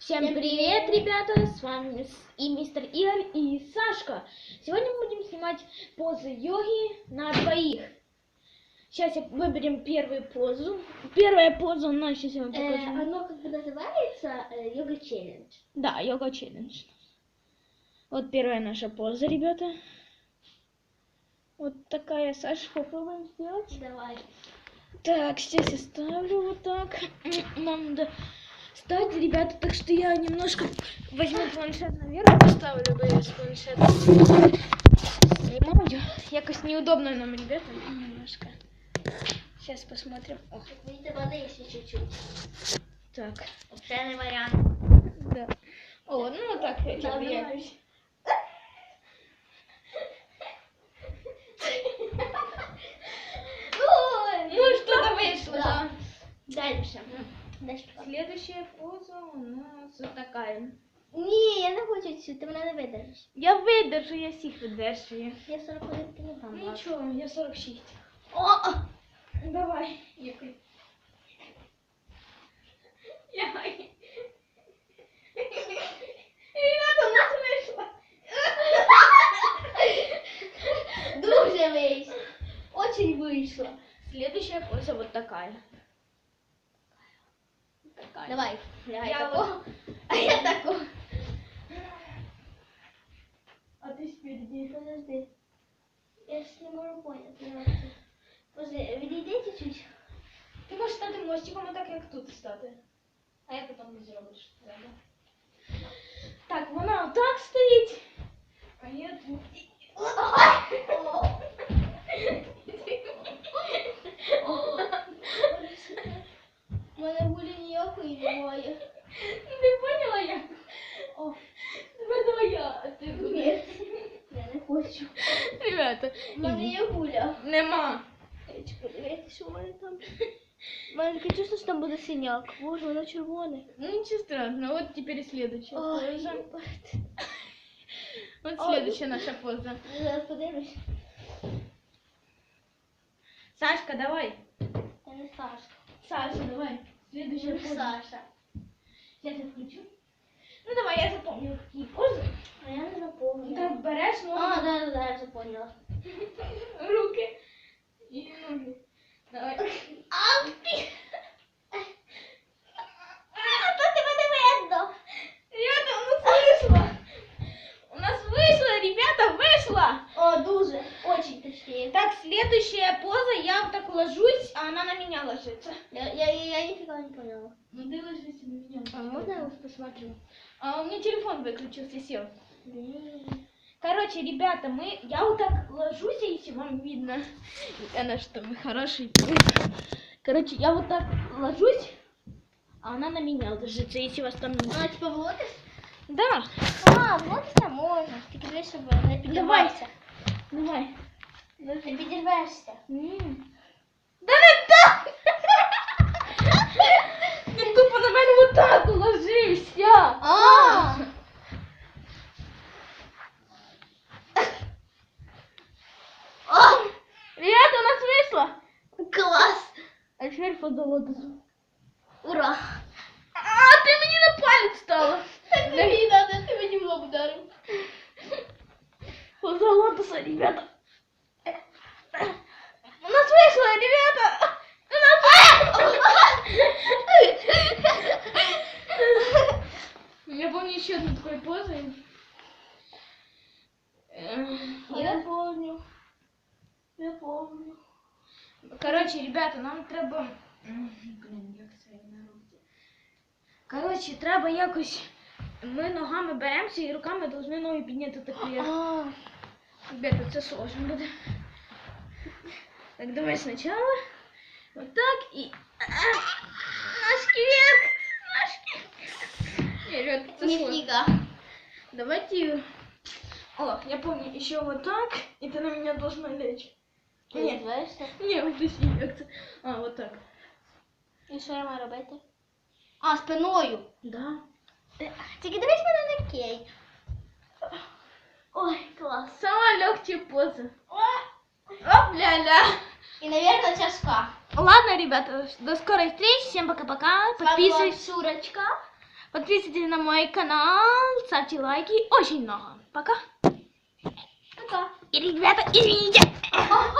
Всем привет, ребята! С вами и мистер Игорь, и Сашка. Сегодня мы будем снимать позы йоги на двоих. Сейчас выберем первую позу. Первая поза у нас сейчас я вам покажу. Э, оно как бы называется э, йога челлендж. Да, йога челлендж. Вот первая наша поза, ребята. Вот такая, Саша, попробуем сделать. Давай. Так, сейчас я ставлю вот так. Нам надо стать, ребята, так что я немножко возьму планшет наверх, поставлю бы я с планшета. Снимаю. Якось неудобно нам, ребята, немножко. Сейчас посмотрим. О, воды ще чуть-чуть. так, не варіант. да. О, ну вот так якось. Ой, Ну, что-то вышло, да. Дальше. Дальше. Следующая поза у нас вот такая. Ні, я не хочу цю, ти мене не видержиш. Я видержу, я всіх видержую. Я 41 кілограм. важу. Нічого, я 46. О! Давай, який. Яй. Ребята, у нас вийшло. Дуже вийшло. Очень вийшло. Следующая поза вот такая. Такая. Давай, лягай Я такого. А я такого. А ты спереди. Подожди. Я ж не можу поняти. як це. Подожди, відійди чуть-чуть. Ти можеш стати мостиком, а так як тут стати. А я потім зробиш треба. Ребята, У мене є гуля. нема. Подивіться, що у мене там. У мене таке чувство, що там буде синяк. Боже, воно червоне. Ну ничего страшного, вот теперь следующая Ой, поза. їбать. Вот Ой. следующая наша поза. Я Зараз подивлюсь. Сашка, давай. Я не Сашка. Саша, давай. Следующая Я поза. Саша. Сейчас я включу. Ну давай, я запомню, какие позы. А я не запомнила. Так берешь А, ноги, да, да, да, я запомнила. руки и ноги. Давай. Ти! А, то тебе не видно. Ребята, у нас вышло. У нас вышло, ребята, вышло. О, дуже. Очень точнее. Так, следующая поза, я вот так ложусь, а она на меня ложится. Я, я, я, я нифига не поняла. Ну ты ложись на меня. А можно я вас посмотрю? А у меня телефон выключился, сел. Блин. Короче, ребята, мы, я вот так ложусь, если вам видно. Она что, мы хороший. Короче, я вот так ложусь, а она на меня ложится, если вас там не... А, типа влотиш? Да, А, влотися можна. Тільки дивись, щоб не підірвався. давай. Не підірвешся. М. Да не А позолота. Ура! А, ты мне на палец стала. Так мені надо, ти мені в лоб ударив. Позолота, ребята. У нас вышло, ребята. У нас Я помню еще одну такой позы. Я помню. Я помню. Короче, ребята, нам треба. М, Блін, як це на руки. Короче, треба якось. Ми ногами беремося і руками повинні ноги підняти так вверх. А, Ребята, це сложно буде. Так, давай сначала. Вот так и... А, Ножки вверх! Ножки! Не, ребята, это сложно. ніфіга. Давайте... О, я помню, еще вот так, и ты на меня должна лечь. Ти Ні. відвешся? Не, вот здесь як це. А, вот так. І що я маю робити? А, спиною. Да. Тільки дивись мене не кей. Ой, клас. Самая легкая поза. Оп, ля-ля. І, наверное, тяжка. Ладно, ребята, до скорой встречи. Всем пока-пока. С вами была Подписывайтесь. Шурочка. Подписывайтесь на мой канал, ставьте лайки. Очень много. Пока. Пока. И, ребята, извините. Ага,